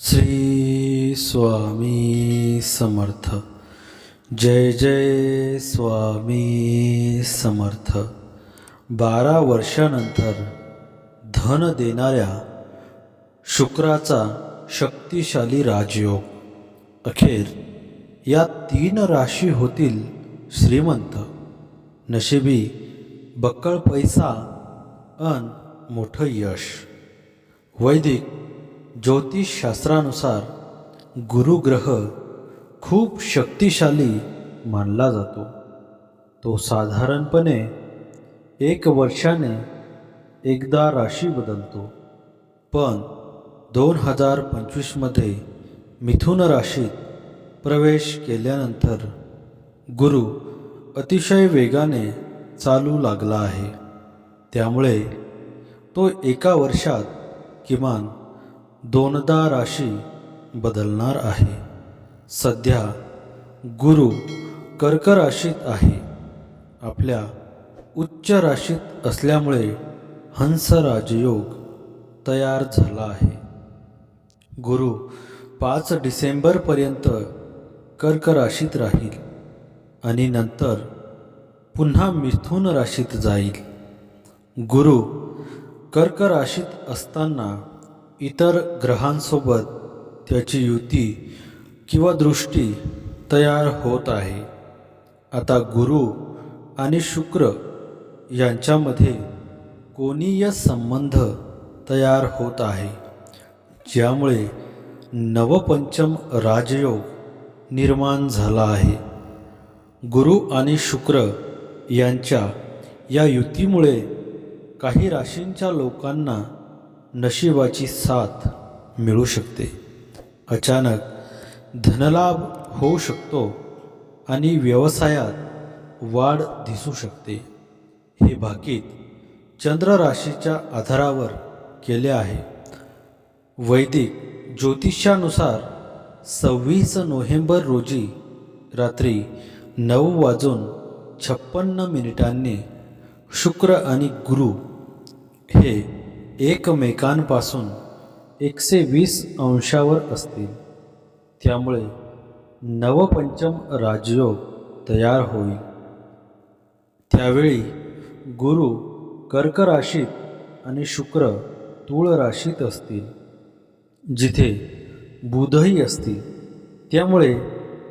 श्री स्वामी समर्थ। जय जय स्वामी समर्थ। बारा वर्षानंतर धन देणाऱ्या शुक्राचा शक्तिशाली राजयोग। अखेर या तीन राशी होतील श्रीमंत। नशिबी बक्कळ पैसा अन मोठं यश। वैदिक ज्योतिषशास्त्रानुसार गुरुग्रह खूप शक्तिशाली मानला जातो. तो साधारणपणे एक वर्षाने एकदा राशी बदलतो. पण दोन हजार पंचवीसमध्ये मिथुन राशीत प्रवेश केल्यानंतर गुरु अतिशय वेगाने चालू लागला आहे. त्यामुळे तो एका वर्षात किमान दोनदा राशी बदलणार आहे. सध्या गुरु कर्क राशीत आहे. आपल्या उच्च राशीत असल्यामुळे हंस राजयोग तयार झाला आहे. गुरु पाच डिसेंबरपर्यंत कर्क राशीत राहील आणि नंतर पुन्हा मिथुन राशीत जाईल. गुरु कर्क राशीत असताना इतर ग्रहांसोबत त्याची युती किंवा दृष्टी तयार होत आहे. आता गुरु आणि शुक्र यांच्यामध्ये कोणीय संबंध तयार होत आहे. ज्यामुळे नवपंचम राजयोग निर्माण झाला आहे. गुरु आणि शुक्र यांच्या या युतीमुळे काही राशींच्या लोकांना नशिबाची साथ मिळू शकते. अचानक धनलाभ होऊ शकतो आणि व्यवसायात वाढ दिसू शकते. हे भाकीत चंद्र राशीच्या आधारावर केले आहे. वैदिक ज्योतिषानुसार सव्वीस नोव्हेंबर रोजी रात्री नऊ वाजून छप्पन्न मिनिटांनी शुक्र आणि गुरु हे एकमेकांपासून एकशे वीस अंशावर असतील. त्यामुळे नवपंचम राजयोग तयार होईल. त्यावेळी गुरु कर्क राशीत आणि शुक्र तूळ राशीत असतील. जिथे बुधही असतील. त्यामुळे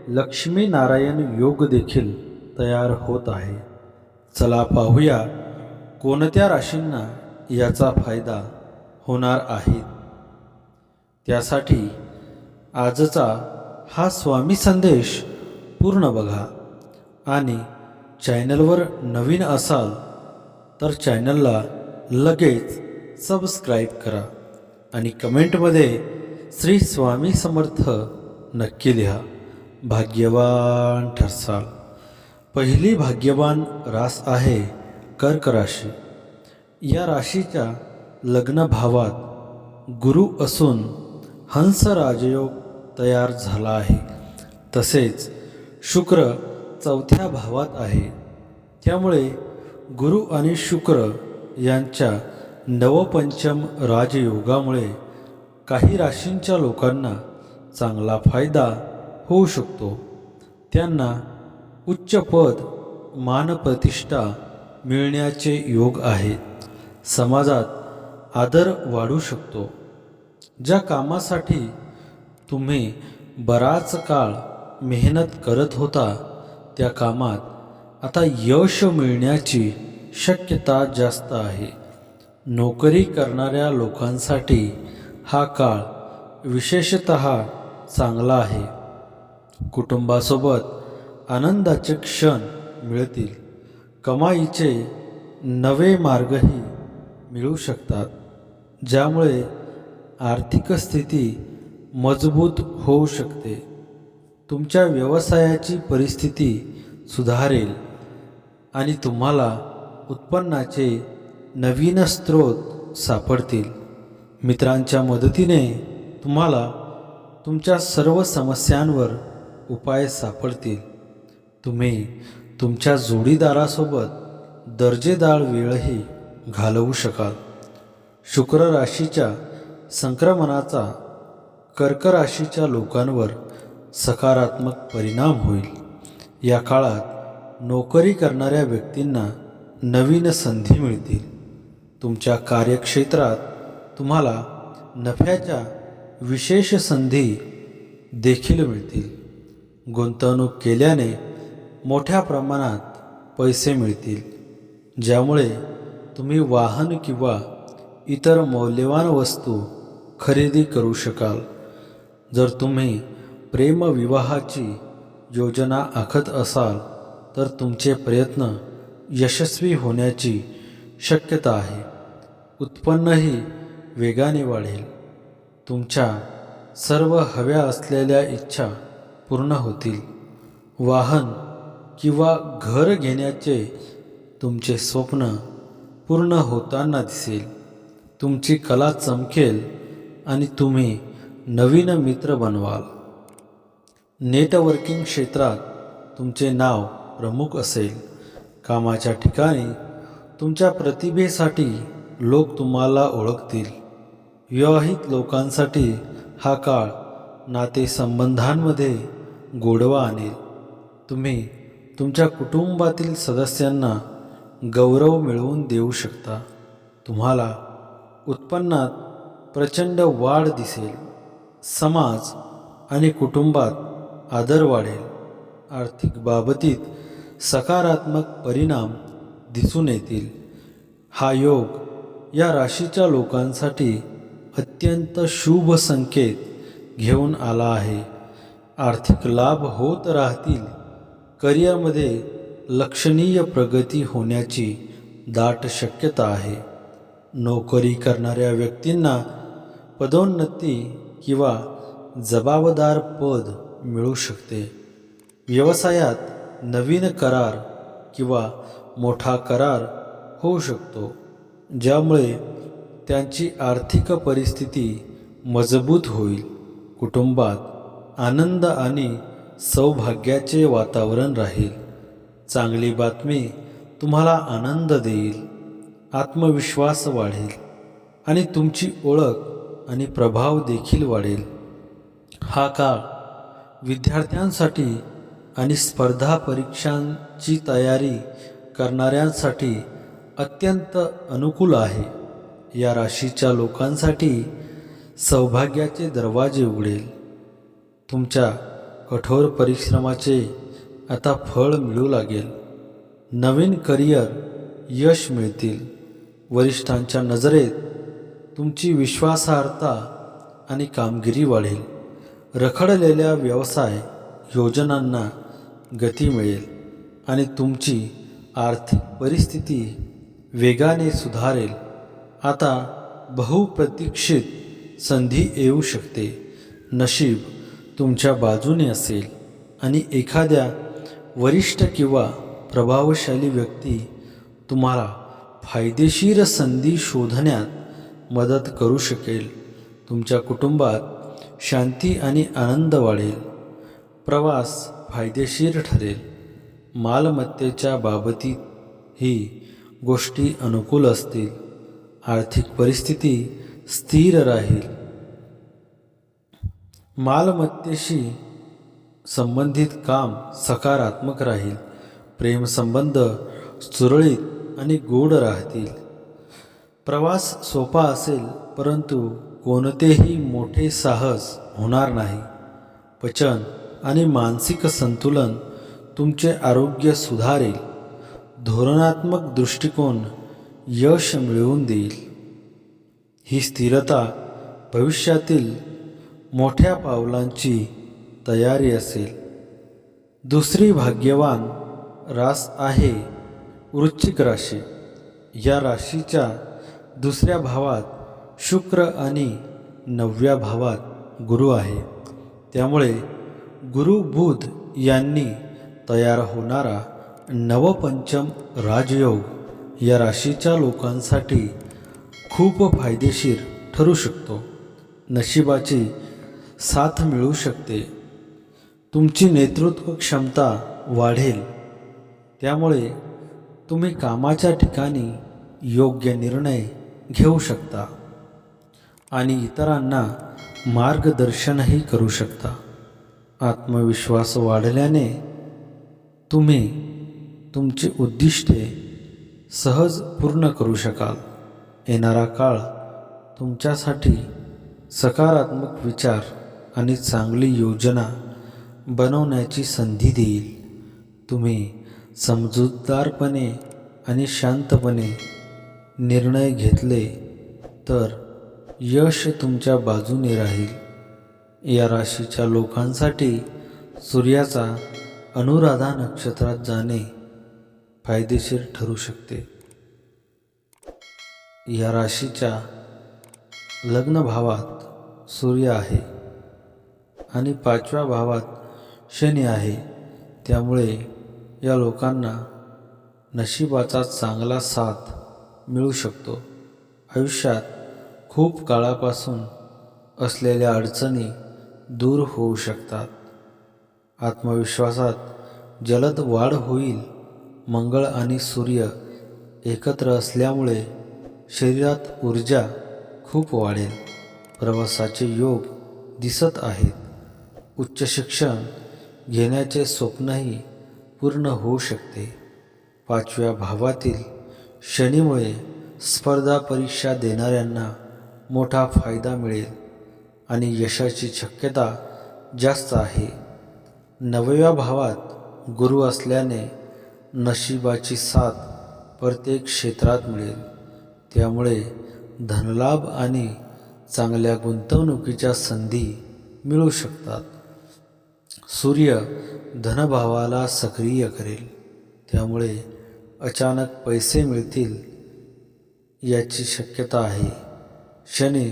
लक्ष्मीनारायण योग देखील तयार होत आहे. चला पाहूया कोणत्या राशींना याचा फायदा होणार आहे. त्यासाठी आजचा हा स्वामी संदेश पूर्ण बघा आणि चॅनलवर नवीन असाल तर चॅनलला लगेच सबस्क्राईब करा आणि कमेंटमध्ये श्री स्वामी समर्थ नक्की लिहा. भाग्यवान ठरसाल. पहिली भाग्यवान रास आहे कर्क राशी. या राशीच्या लग्नभावात गुरु असून हंस राजयोग तयार झाला आहे. तसेच शुक्र चौथ्या भावात आहे. त्यामुळे गुरु आणि शुक्र यांच्या नवपंचम राजयोगामुळे काही राशींच्या लोकांना चांगला फायदा होऊ शकतो. त्यांना उच्च पद मानप्रतिष्ठा मिळण्याचे योग आहेत. समाजात आदर वाढू शकतो. ज्या कामासाठी तुम्ही बराच काळ मेहनत करत होता त्या कामात आता यश मिळण्याची शक्यता जास्त आहे. नोकरी करणाऱ्या लोकांसाठी हा काळ विशेषत चांगला आहे. कुटुंबासोबत आनंदाचे क्षण मिळतील. कमाईचे नवे मार्गही मिळू शकतात ज्यामुळे आर्थिक स्थिती मजबूत होऊ शकते. तुमच्या व्यवसायाची परिस्थिती सुधारेल आणि तुम्हाला उत्पन्नाचे नवीन स्रोत सापडतील. मित्रांच्या मदतीने तुम्हाला तुमच्या सर्व समस्यांवर उपाय सापडतील. तुम्ही तुमच्या जोडीदारासोबत दर्जेदार वेळही घालवू शकाल. शुक्र राशीच्या संक्रमणाचा कर्क राशीच्या लोकांवर सकारात्मक परिणाम होईल. या काळात नोकरी करणाऱ्या व्यक्तींना नवीन संधी मिळतील. तुमच्या कार्यक्षेत्रात तुम्हाला नफ्याच्या विशेष संधी देखील मिळतील. गुंतवणूक केल्याने मोठ्या प्रमाणात पैसे मिळतील ज्यामुळे तुम्ही वाहन किंवा इतर मौल्यवान वस्तू खरेदी करू शकाल. जर तुम्ही प्रेमविवाहाची योजना आखत असाल तर तुमचे प्रयत्न यशस्वी होण्याची शक्यता आहे. उत्पन्नही वेगाने वाढेल. तुमच्या सर्व हव्या असलेल्या इच्छा पूर्ण होतील. वाहन किंवा घर घेण्याचे तुमचे स्वप्न पूर्ण होताना दिसेल. तुमची कला चमकेल आणि तुम्ही नवीन मित्र बनवाल. नेटवर्किंग क्षेत्रात तुमचे नाव प्रमुख असेल. कामाच्या ठिकाणी तुमच्या प्रतिभेसाठी लोक तुम्हाला ओळखतील. विवाहित लोकांसाठी हा काळ नातेसंबंधांमध्ये गोडवा आणेल तुम्ही तुमच्या कुटुंबातील सदस्यांना गौरव मिळवून देऊ शकता. तुम्हाला उत्पन्नात प्रचंड वाढ दिसेल. समाज आणि कुटुंबात आदर वाढेल. आर्थिक बाबतीत सकारात्मक परिणाम दिसून येतील. हा योग या राशीच्या लोकांसाठी अत्यंत शुभ संकेत घेऊन आला आहे. आर्थिक लाभ होत राहतील. करिअरमध्ये लक्षणीय प्रगती होण्याची दाट शक्यता आहे. नोकरी करणाऱ्या व्यक्तींना पदोन्नती किंवा जबाबदार पद मिळू शकते. व्यवसायात नवीन करार किंवा मोठा करार होऊ शकतो ज्यामुळे त्यांची आर्थिक परिस्थिती मजबूत होईल. कुटुंबात आनंद आणि सौभाग्याचे वातावरण राहील. चांगली बातमी तुम्हाला आनंद देईल आत्मविश्वास वाढेल आणि तुमची ओळख आणि प्रभाव देखील वाढेल. हा काळ विद्यार्थ्यांसाठी आणि स्पर्धा परीक्षांची तयारी करणाऱ्यांसाठी अत्यंत अनुकूल आहे. या राशीच्या लोकांसाठी सौभाग्याचे दरवाजे उघडेल. तुमच्या कठोर परिश्रमाचे आता फळ मिळू लागेल. नवीन करिअर यश मिळतील. वरिष्ठांच्या नजरेत तुमची विश्वासार्हता आणि कामगिरी वाढेल. रखडलेल्या व्यवसाय योजनांना गती मिळेल आणि तुमची आर्थिक परिस्थिती वेगाने सुधारेल. आता बहुप्रतीक्षित संधी येऊ शकते. नशीब तुमच्या बाजूने असेल आणि एखाद्या वरिष्ठ किंवा प्रभावशाली व्यक्ती तुम्हाला फायदेशीर संधी शोधण्यात मदत करू शकेल. तुमच्या कुटुंबात शांती आणि आनंद वाढेल. प्रवास फायदेशीर ठरेल. मालमत्तेच्या बाबतीत ही गोष्टी अनुकूल असतील. आर्थिक परिस्थिती स्थिर राहील. मालमत्तेशी संबंधित काम सकारात्मक राहील. प्रेमसंबंध सुरळीत आणि गोड राहतील. प्रवास सोपा असेल परंतु कोणतेही मोठे साहस होणार नाही. पचन आणि मानसिक संतुलन तुमचे आरोग्य सुधारेल. धोरणात्मक दृष्टिकोन यश मिळवून देईल. ही स्थिरता भविष्यातील मोठ्या पावलांची तयारी असेल. दुसरी भाग्यवान रास आहे वृश्चिक राशी. या राशीच्या दुसऱ्या भावात शुक्र आणि नवव्या भावात गुरु आहे. त्यामुळे गुरु बुध यांनी तयार होणारा नवपंचम राजयोग या राशीच्या लोकांसाठी खूप फायदेशीर ठरू शकतो. नशिबाची साथ मिळू शकते. तुमची नेतृत्व क्षमता वाढेल. त्यामुळे तुम्ही कामाच्या ठिकाणी योग्य निर्णय घेऊ शकता आणि इतरांना मार्गदर्शनही करू शकता. आत्मविश्वास वाढल्याने तुम्ही तुमची उद्दिष्टे सहज पूर्ण करू शकाल. येणारा काळ तुमच्यासाठी सकारात्मक विचार आणि चांगली योजना बनवण्याची संधी देईल. तुम्ही समजूतदारपणे आणि शांतपणे निर्णय घेतले तर यश तुमच्या बाजूने राहील. या राशीच्या लोकांसाठी सूर्याचा अनुराधा नक्षत्रात जाणे फायदेशीर ठरू शकते. या राशीच्या लग्नभावात सूर्य आहे आणि पाचव्या भावात शनी आहे. त्यामुळे या लोकांना नशिबाचा चांगला साथ मिळू शकतो. आयुष्यात खूप काळापासून असलेल्या अडचणी दूर होऊ शकतात. आत्मविश्वासात जलद वाढ होईल. मंगळ आणि सूर्य एकत्र असल्यामुळे शरीरात ऊर्जा खूप वाढेल. प्रवासाचे योग दिसत आहेत. उच्च शिक्षण घेण्याचे स्वप्नही पूर्ण होऊ शकते. पाचव्या भावातील शनीमुळे स्पर्धा परीक्षा देणाऱ्यांना मोठा फायदा मिळेल आणि यशाची शक्यता जास्त आहे. नवव्या भावात गुरु असल्याने नशिबाची साथ प्रत्येक क्षेत्रात मिळेल. त्यामुळे धनलाभ आणि चांगल्या गुंतवणुकीच्या संधी मिळू शकतात. सूर्य धनभावाला सक्रिय करेल. त्यामुळे अचानक पैसे मिळतील याची शक्यता आहे. शनी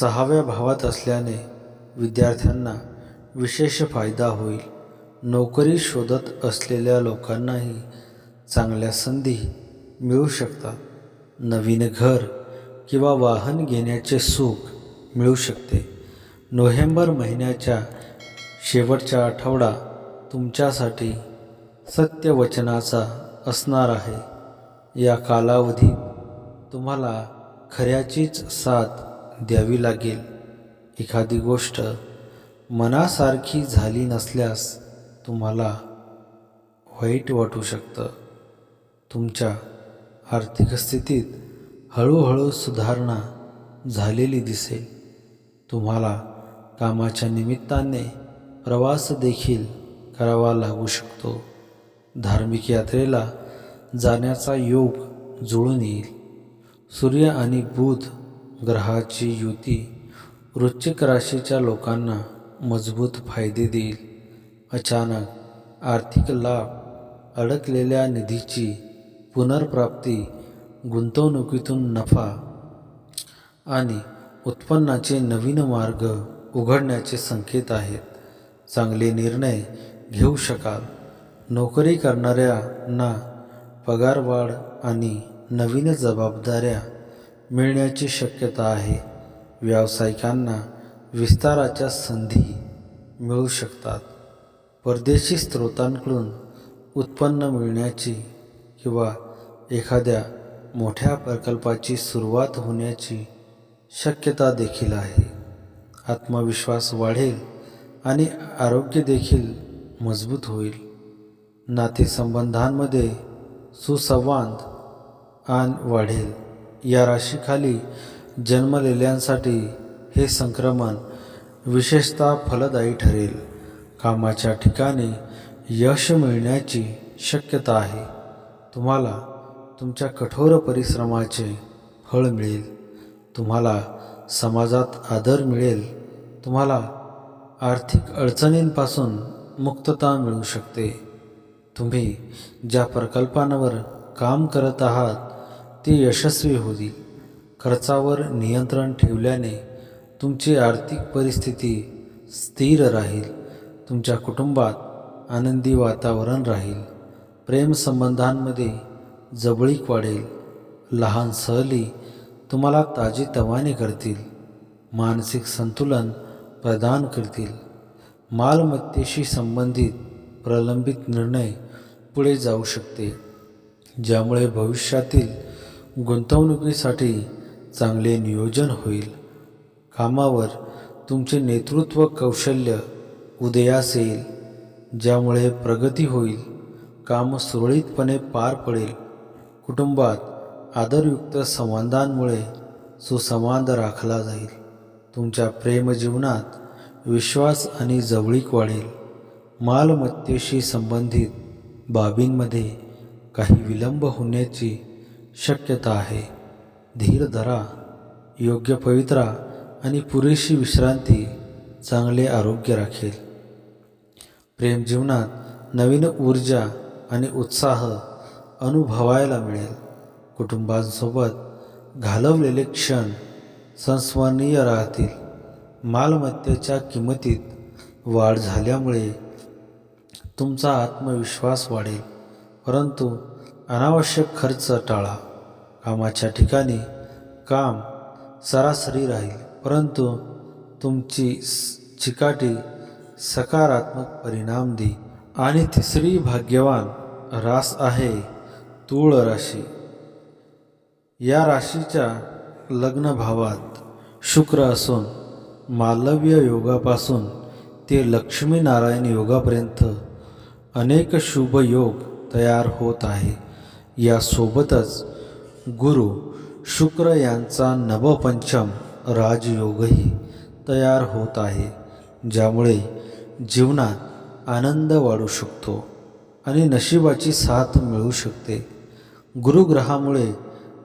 सहाव्या भावात असल्याने विद्यार्थ्यांना विशेष फायदा होईल. नोकरी शोधत असलेल्या लोकांनाही चांगल्या संधी मिळू शकतात. नवीन घर किंवा वाहन घेण्याचे सुख मिळू शकते. नोव्हेंबर महिन्याच्या शेवटचा आठवडा तुमच्यासाठी सत्यवचनाचा असणार आहे. या कालावधीत तुम्हाला खऱ्याचीच साथ द्यावी लागेल. एखादी गोष्ट मनासारखी झाली नसल्यास तुम्हाला वाईट वाटू शकतं. तुमच्या आर्थिक स्थितीत हळूहळू सुधारणा झालेली दिसेल. तुम्हाला कामाच्या निमित्ताने प्रवास देखील करावा लागू शकतो. धार्मिक यात्रेला जाण्याचा योग जुळून येईल. सूर्य आणि बुध ग्रहाची युती वृश्चिक राशीच्या लोकांना मजबूत फायदे देईल. अचानक आर्थिक लाभ अडकलेल्या निधीची पुनर्प्राप्ती गुंतवणुकीतून नफा आणि उत्पन्नाचे नवीन मार्ग उघडण्याचे संकेत आहेत. चांगले निर्णय घेऊ शकाल. नोकरी करणाऱ्यांना पगारवाढ आणि नवीन जबाबदाऱ्या मिळण्याची शक्यता आहे. व्यावसायिकांना विस्ताराच्या संधी मिळू शकतात. परदेशी स्रोतांकडून उत्पन्न मिळण्याची किंवा एखाद्या मोठ्या प्रकल्पाची सुरुवात होण्याची शक्यता देखील आहे. आत्मविश्वास वाढेल. आणि आरोग्य देखील मजबूत होईल. नातेसंबंधांमध्ये सुसंवाद आण वाढेल. या राशीखाली जन्मलेल्यांसाठी हे संक्रमण विशेषतः फलदायी ठरेल. कामाच्या ठिकाणी यश मिळण्याची शक्यता आहे. तुम्हाला तुमच्या कठोर परिश्रमाचे फळ मिळेल. तुम्हाला समाजात आदर मिळेल. तुम्हाला आर्थिक अडचणींपासून मुक्तता मिळू शकते. तुम्ही ज्या प्रकल्पांवर काम करत आहात ते यशस्वी होईल खर्चावर नियंत्रण ठेवल्याने तुमची आर्थिक परिस्थिती स्थिर राहील. तुमच्या कुटुंबात आनंदी वातावरण राहील. प्रेमसंबंधांमध्ये जवळीक वाढेल. लहान सहली तुम्हाला ताजेतवाने करतील. मानसिक संतुलन प्रदान करतील. मालमत्तेशी संबंधित प्रलंबित निर्णय पुढे जाऊ शकते ज्यामुळे भविष्यातील गुंतवणुकीसाठी चांगले नियोजन होईल. कामावर तुमचे नेतृत्व कौशल्य उदयास येईल ज्यामुळे प्रगती होईल. काम सुरळीतपणे पार पडेल. कुटुंबात आदरयुक्त संवादांमुळे सुसंवाद राखला जाईल. तुमच्या प्रेमजीवनात विश्वास आणि जवळीक वाढेल. मालमत्तेशी संबंधित बाबींमध्ये काही विलंब होण्याची शक्यता आहे. धीर धरा योग्य पवित्रा आणि पुरेशी विश्रांती चांगले आरोग्य राखेल. प्रेमजीवनात नवीन ऊर्जा आणि उत्साह अनुभवायला मिळेल. कुटुंबांसोबत घालवलेले क्षण संस्मरणीय राहतील. मालमत्तेच्या किंमतीत वाढ झाल्यामुळे तुमचा आत्मविश्वास वाढेल. परंतु अनावश्यक खर्च टाळा. कामाच्या ठिकाणी काम सरासरी राहील. परंतु तुमची चिकाटी सकारात्मक परिणाम दे आणि तिसरी भाग्यवान रास आहे तूळ राशी या राशीच्या लग्न भावात शुक्र असून मालव्य योगापासून ते लक्ष्मीनारायण योगापर्यंत अनेक शुभ योग तयार होत आहे. यासोबतच गुरु शुक्र यांचा नवपंचम राजयोगही तयार होत आहे ज्यामुळे जीवनात आनंद वाढू शकतो आणि नशिबाची साथ मिळू शकते. गुरुग्रहामुळे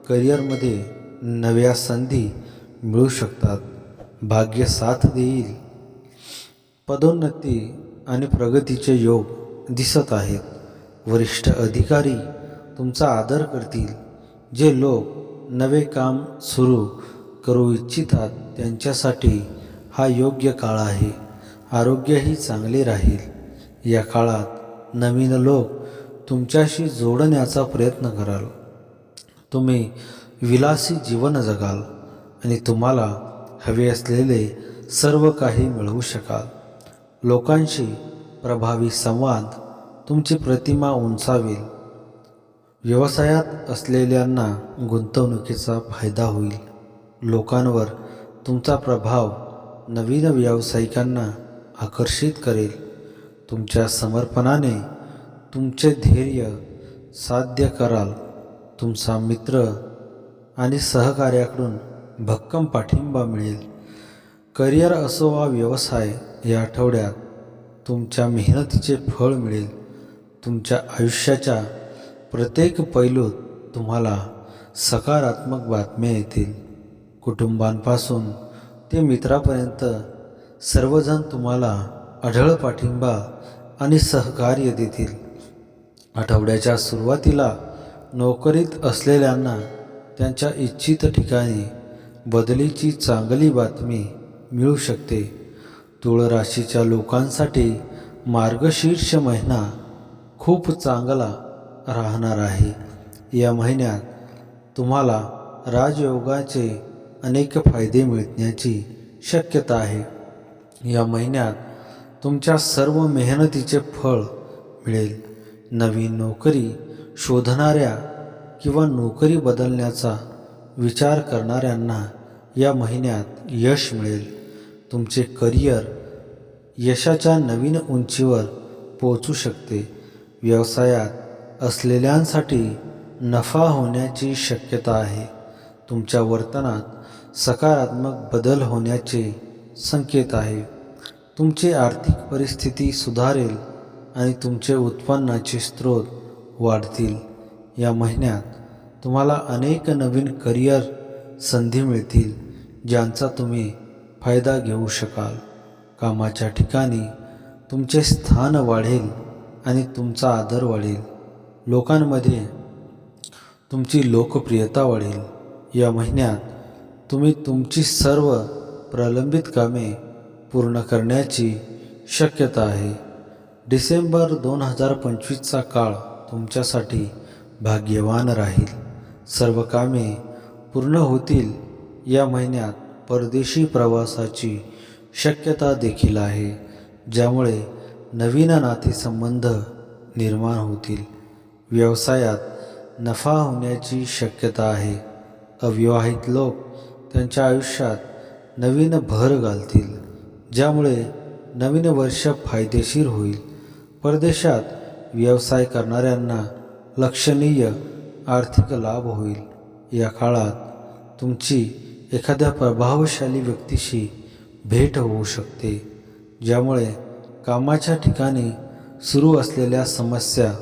करिअरमध्ये नव्या संधी मिळू शकतात. भाग्य साथ देईल. पदोन्नती आणि प्रगतीचे योग दिसत आहेत. वरिष्ठ अधिकारी तुमचा आदर करतील. जे लोक नवे काम सुरू करू इच्छितात त्यांच्यासाठी हा योग्य काळ आहे. आरोग्यही चांगले राहील. या काळात नवीन लोक तुमच्याशी जोडण्याचा प्रयत्न कराल. तुम्ही विलासी जीवन जगाल आणि तुम्हाला हवे असलेले सर्व काही मिळवू शकाल. लोकांशी प्रभावी संवाद तुमची प्रतिमा उंचावेल. व्यवसायात असलेल्यांना गुंतवणुकीचा फायदा होईल. लोकांवर तुमचा प्रभाव नवीन व्यावसायिकांना आकर्षित करेल. तुमच्या समर्पणाने तुमचे धैर्य साध्य कराल. तुमचा मित्र आणि सहकार्याकडून भक्कम पाठिंबा मिळेल. करिअर असो वा व्यवसाय या आठवड्यात तुमच्या मेहनतीचे फळ मिळेल. तुमच्या आयुष्याच्या प्रत्येक पैलूत तुम्हाला सकारात्मक बातम्या येतील. कुटुंबांपासून ते मित्रापर्यंत सर्वजण तुम्हाला अढळ पाठिंबा आणि सहकार्य देतील. आठवड्याच्या सुरुवातीला नोकरीत असलेल्यांना त्यांच्या इच्छित ठिकाणी बदलीची चांगली बातमी मिळू शकते. तुळ राशीच्या लोकांसाठी मार्गशीर्ष महिना खूप चांगला राहणार आहे. या महिन्यात तुम्हाला राजयोगाचे अनेक फायदे मिळण्याची शक्यता आहे. या महिन्यात तुमच्या सर्व मेहनतीचे फळ मिळेल. नवीन नोकरी शोधणाऱ्या किंवा नोकरी बदलण्याचा विचार करणाऱ्यांना या महिन्यात यश मिळेल. तुमचे करिअर यशाच्या नवीन उंचीवर पोचू शकते. व्यवसायात असलेल्यांसाठी नफा होण्याची शक्यता आहे. तुमच्या वर्तनात सकारात्मक बदल होण्याचे संकेत आहे. तुमची आर्थिक परिस्थिती सुधारेल आणि तुमचे उत्पन्नाचे स्रोत वाढतील. या महिन्यात तुम्हाला अनेक नवीन करिअर संधी मिळतील ज्यांचा तुम्ही फायदा घेऊ शकाल. कामाच्या ठिकाणी तुमचे स्थान वाढेल आणि तुमचा आदर वाढेल. लोकांमध्ये तुमची लोकप्रियता वाढेल. या महिन्यात तुम्ही तुमची सर्व प्रलंबित कामे पूर्ण करण्याची शक्यता आहे. डिसेंबर दोन हजार पंचवीसचा काळ तुमच्यासाठी भाग्यवान राहील. सर्व कामे पूर्ण होतील. या महिन्यात परदेशी प्रवासाची शक्यता देखील आहे ज्यामुळे नवीन नातेसंबंध निर्माण होतील. व्यवसायात नफा होण्याची शक्यता आहे. अविवाहित लोक त्यांच्या आयुष्यात नवीन भर घालतील ज्यामुळे नवीन वर्ष फायदेशीर होईल. परदेशात व्यवसाय करणाऱ्यांना लक्षणीय आर्थिक लाभ होईल. या काळात तुमची एखाद्या प्रभावशाली व्यक्तीशी भेट होऊ शकते ज्यामुळे कामाच्या ठिकाणी सुरू असलेल्या समस्या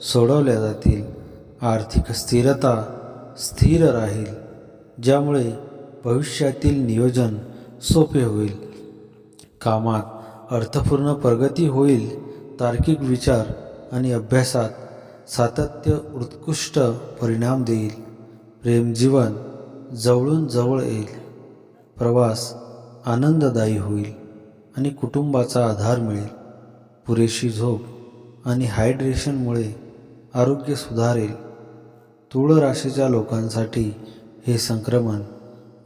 सोडवल्या जातील. आर्थिक स्थिरता स्थिर राहील ज्यामुळे भविष्यातील नियोजन सोपे होईल. कामात अर्थपूर्ण प्रगती होईल तार्किक विचार आणि अभ्यासात सातत्य उत्कृष्ट परिणाम देईल. प्रेमजीवन जवळून जवळ येईल. प्रवास आनंददायी होईल आणि कुटुंबाचा आधार मिळेल. पुरेशी झोप आणि हायड्रेशनमुळे आरोग्य सुधारेल. तुळ राशीच्या लोकांसाठी हे संक्रमण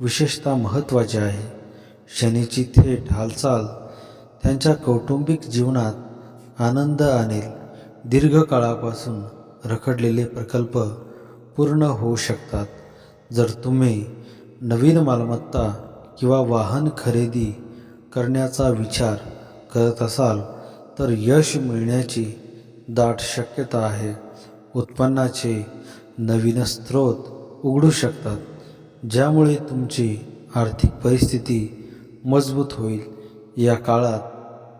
विशेषतः महत्त्वाचे आहे. शनीची थेट हालचाल त्यांच्या कौटुंबिक जीवनात आनंद आणेल. दीर्घकाळापासून रखडलेले प्रकल्प पूर्ण होऊ शकतात. जर तुम्ही नवीन मालमत्ता किंवा वाहन खरेदी करण्याचा विचार करत असाल तर यश मिळण्याची दाट शक्यता आहे. उत्पन्नाचे नवीन स्रोत उघडू शकतात ज्यामुळे तुमची आर्थिक परिस्थिती मजबूत होईल. या काळात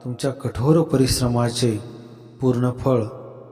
तुमच्या कठोर परिश्रमाचे पूर्ण फळ